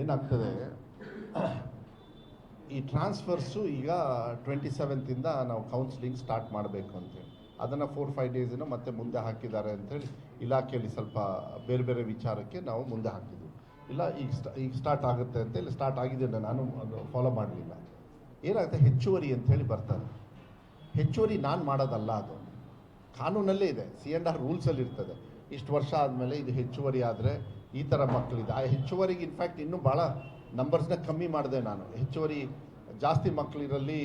ಏನಾಗ್ತದೆ? ಈ ಟ್ರಾನ್ಸ್ಫರ್ಸು ಈಗ ಟ್ವೆಂಟಿ ಸೆವೆಂತಿಂದ ನಾವು ಕೌನ್ಸಿಲಿಂಗ್ ಸ್ಟಾರ್ಟ್ ಮಾಡಬೇಕು ಅಂತೇಳಿ ಅದನ್ನು ಫೋರ್ ಫೈವ್ ಡೇಸಿನ ಮತ್ತೆ ಮುಂದೆ ಹಾಕಿದ್ದಾರೆ ಅಂತೇಳಿ ಇಲಾಖೆಯಲ್ಲಿ ಸ್ವಲ್ಪ ಬೇರೆ ಬೇರೆ ವಿಚಾರಕ್ಕೆ ನಾವು ಮುಂದೆ ಹಾಕಿದ್ವಿ. ಇಲ್ಲ, ಈಗ ಈಗ ಸ್ಟಾರ್ಟ್ ಆಗುತ್ತೆ ಅಂತೇಳಿ ಸ್ಟಾರ್ಟ್ ಆಗಿದೆ ನಾನು ಅದು ಫಾಲೋ ಮಾಡಲಿಲ್ಲ. ಏನಾಗುತ್ತೆ? ಹೆಚ್ಚುವರಿ ಅಂತೇಳಿ ಬರ್ತಾರೆ. ಹೆಚ್ಚುವರಿ ನಾನು ಮಾಡೋದಲ್ಲ ಅದು. ಕಾನೂನಲ್ಲೇ ಇದೆ. ಸಿ ಆ್ಯಂಡ್ ಆರ್ ರೂಲ್ಸಲ್ಲಿ ಇರ್ತದೆ. ಇಷ್ಟು ವರ್ಷ ಆದಮೇಲೆ ಇದು ಹೆಚ್ಚುವರಿ ಆದರೆ ಈ ಥರ ಮಕ್ಕಳಿದೆ. ಆ ಹೆಚ್ಚುವರಿಗೆ ಇನ್ಫ್ಯಾಕ್ಟ್ ಇನ್ನೂ ಭಾಳ ನಂಬರ್ಸ್ನ ಕಮ್ಮಿ ಮಾಡಿದೆ ನಾನು. ಹೆಚ್ಚುವರಿ, ಜಾಸ್ತಿ ಮಕ್ಕಳಿರಲ್ಲಿ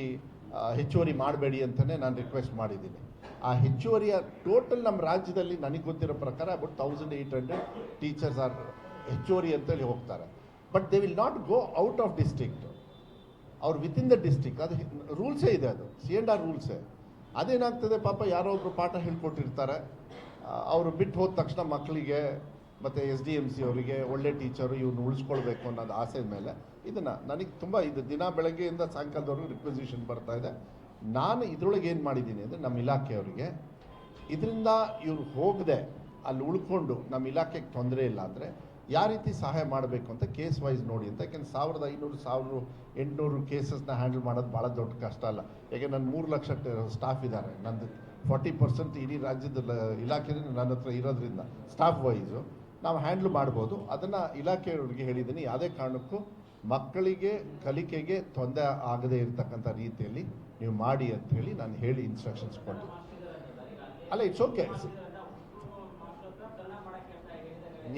ಹೆಚ್ಚುವರಿ ಮಾಡಬೇಡಿ ಅಂತಲೇ ನಾನು ರಿಕ್ವೆಸ್ಟ್ ಮಾಡಿದ್ದೀನಿ. ಆ ಹೆಚ್ಚುವರಿಯ ಟೋಟಲ್ ನಮ್ಮ ರಾಜ್ಯದಲ್ಲಿ ನನಗೆ ಗೊತ್ತಿರೋ ಪ್ರಕಾರ about thousand eight hundred teachers are ಹೆಚ್ಚುವರಿ ಅಂತೇಳಿ ಹೋಗ್ತಾರೆ. But they will not go out of district ಅವ್ರು ವಿತಿನ್ ದ ಡಿಸ್ಟಿಕ್ ಅದು ರೂಲ್ಸೇ ಇದೆ ಅದು. ಸಿ ಎಂಡ್ ಆರ್ ರೂಲ್ಸೇ ಅದೇನಾಗ್ತದೆ ಪಾಪ, ಯಾರೋ ಒಬ್ರು ಪಾಠ ಹೇಳ್ಕೊಟ್ಟಿರ್ತಾರೆ. ಅವರು ಬಿಟ್ಟು ಹೋದ ತಕ್ಷಣ ಮಕ್ಕಳಿಗೆ ಮತ್ತು ಎಸ್ ಡಿ ಎಂ ಸಿ ಅವರಿಗೆ ಒಳ್ಳೆ ಟೀಚರು ಇವ್ನು ಉಳಿಸ್ಕೊಳ್ಬೇಕು ಅನ್ನೋದು ಆಸೆ ಮೇಲೆ ಇದನ್ನು ನನಗೆ ತುಂಬ ಇದು ದಿನ ಬೆಳಗ್ಗೆಯಿಂದ ಸಾಯಂಕಾಲದವರೆಗೂ ರಿಕ್ವೆಸಿಷನ್ ಬರ್ತಾ ಇದೆ. ನಾನು ಇದರೊಳಗೆ ಏನು ಮಾಡಿದ್ದೀನಿ ಅಂದರೆ ನಮ್ಮ ಇಲಾಖೆಯವರಿಗೆ ಇದರಿಂದ ಇವ್ರು ಹೋಗದೆ, ಅಲ್ಲಿ ಉಳ್ಕೊಂಡು ನಮ್ಮ ಇಲಾಖೆಗೆ ತೊಂದರೆ ಇಲ್ಲ ಅಂದರೆ ಯಾವ ರೀತಿ ಸಹಾಯ ಮಾಡಬೇಕು ಅಂತ ಕೇಸ್ ವೈಸ್ ನೋಡಿ ಅಂತ. ಯಾಕೆಂದ್ರೆ ಸಾವಿರದ ಐನೂರು ಸಾವಿರ ಎಂಟುನೂರು ಕೇಸಸ್ನ ಹ್ಯಾಂಡಲ್ ಮಾಡೋದು ಭಾಳ ದೊಡ್ಡ ಕಷ್ಟ ಅಲ್ಲ. ಯಾಕೆ ನನ್ನ ಮೂರು ಲಕ್ಷ ಸ್ಟಾಫ್ ಇದ್ದಾರೆ ನಂದು ಫಾರ್ಟಿ ಪರ್ಸೆಂಟ್ ಇಡೀ ರಾಜ್ಯದ ಇಲಾಖೆಯಲ್ಲಿ ಇಲಾಖೆ ನನ್ನ ಹತ್ರ ಇರೋದ್ರಿಂದ ಸ್ಟಾಫ್ ವೈಸು ನಾವು ಹ್ಯಾಂಡ್ಲ್ ಮಾಡ್ಬೋದು. ಅದನ್ನು ಇಲಾಖೆಯವರಿಗೆ ಹೇಳಿದ್ದೀನಿ. ಯಾವುದೇ ಕಾರಣಕ್ಕೂ ಮಕ್ಕಳಿಗೆ, ಕಲಿಕೆಗೆ ತೊಂದರೆ ಆಗದೇ ಇರತಕ್ಕಂಥ ರೀತಿಯಲ್ಲಿ ನೀವು ಮಾಡಿ ಅಂತ ಹೇಳಿ ನಾನು ಹೇಳಿ ಇನ್ಸ್ಟ್ರಕ್ಷನ್ಸ್ ಕೊಟ್ಟು ಅಲ್ಲ ಇಟ್ಸ್ ಓಕೆ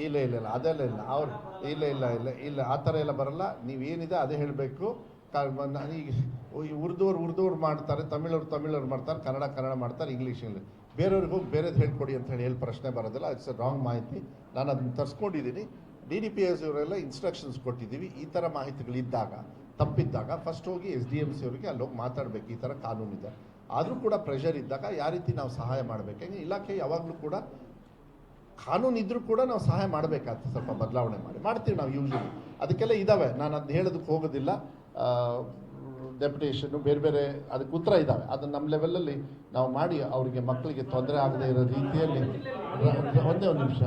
ಇಲ್ಲ ಇಲ್ಲ ಇಲ್ಲ. ಅದೆಲ್ಲ ಇಲ್ಲ. ಅವ್ರು, ಇಲ್ಲ ಇಲ್ಲ ಇಲ್ಲ ಇಲ್ಲ. ಆ ಥರ ಎಲ್ಲ ಬರಲ್ಲ. ನೀವೇನಿದೆ ಅದೇ ಹೇಳಬೇಕು. ಈಗ ಉರ್ದೋರು ಉರ್ದೋರು ಮಾಡ್ತಾರೆ. ತಮಿಳವ್ರು ತಮಿಳವ್ರು ಮಾಡ್ತಾರೆ. ಕನ್ನಡ ಕನ್ನಡ ಮಾಡ್ತಾರೆ. ಇಂಗ್ಲೀಷ್ ಇಂಗ್ಲೀಷ್ ಬೇರೆಯವ್ರಿಗೆ ಹೋಗಿ ಬೇರೆದು ಹೇಳ್ಕೊಡಿ ಅಂತ ಹೇಳಿ ಹೇಳಿ ಪ್ರಶ್ನೆ ಬರೋದಿಲ್ಲ. ಇಟ್ಸ್ ರಾಂಗ್ ಮಾಹಿತಿ. ನಾನು ಅದನ್ನು ತರ್ಸ್ಕೊಂಡಿದ್ದೀನಿ ಡಿ ಡಿ ಪಿ ಎಸ್ ಇವರೆಲ್ಲ ಇನ್ಸ್ಟ್ರಕ್ಷನ್ಸ್ ಕೊಟ್ಟಿದ್ದೀವಿ. ಈ ಥರ ಮಾಹಿತಿಗಳಿದ್ದಾಗ, ತಪ್ಪಿದ್ದಾಗ ಫಸ್ಟ್ ಹೋಗಿ ಎಸ್ ಡಿ ಎಂ ಸಿ ಅವರಿಗೆ ಅಲ್ಲಿ ಹೋಗಿ ಮಾತಾಡಬೇಕು. ಈ ಥರ ಕಾನೂನಿದೆ ಆದರೂ ಕೂಡ ಪ್ರೆಷರ್ ಇದ್ದಾಗ ಯಾವ ರೀತಿ ನಾವು ಸಹಾಯ ಮಾಡಬೇಕು? ಯಾಕೆ ಇಲಾಖೆ ಯಾವಾಗಲೂ ಕೂಡ ಕಾನೂನು ಇದ್ದರೂ ಕೂಡ ನಾವು ಸಹಾಯ ಮಾಡಬೇಕಾಗ್ತದೆ. ಸ್ವಲ್ಪ ಬದಲಾವಣೆ ಮಾಡಿ. ಮಾಡ್ತೀವಿ ನಾವು ಯೂಶಲಿ ಅದಕ್ಕೆಲ್ಲ ಇದ್ದಾವೆ ನಾನು ಅದನ್ನ ಹೇಳೋದಕ್ಕೆ ಹೋಗೋದಿಲ್ಲ. ಡೆಪ್ಯುಟೇಷನ್ನು ಬೇರೆ ಬೇರೆ ಅದಕ್ಕೆ ಉತ್ತರ ಇದ್ದಾವೆ. ಅದನ್ನು ನಮ್ಮ ಲೆವೆಲಲ್ಲಿ ನಾವು ಮಾಡಿ ಅವರಿಗೆ ಮಕ್ಕಳಿಗೆ ತೊಂದರೆ ಆಗದೇ ಇರೋ ರೀತಿಯಲ್ಲಿ ಒಂದೇ ಒಂದು ನಿಮಿಷ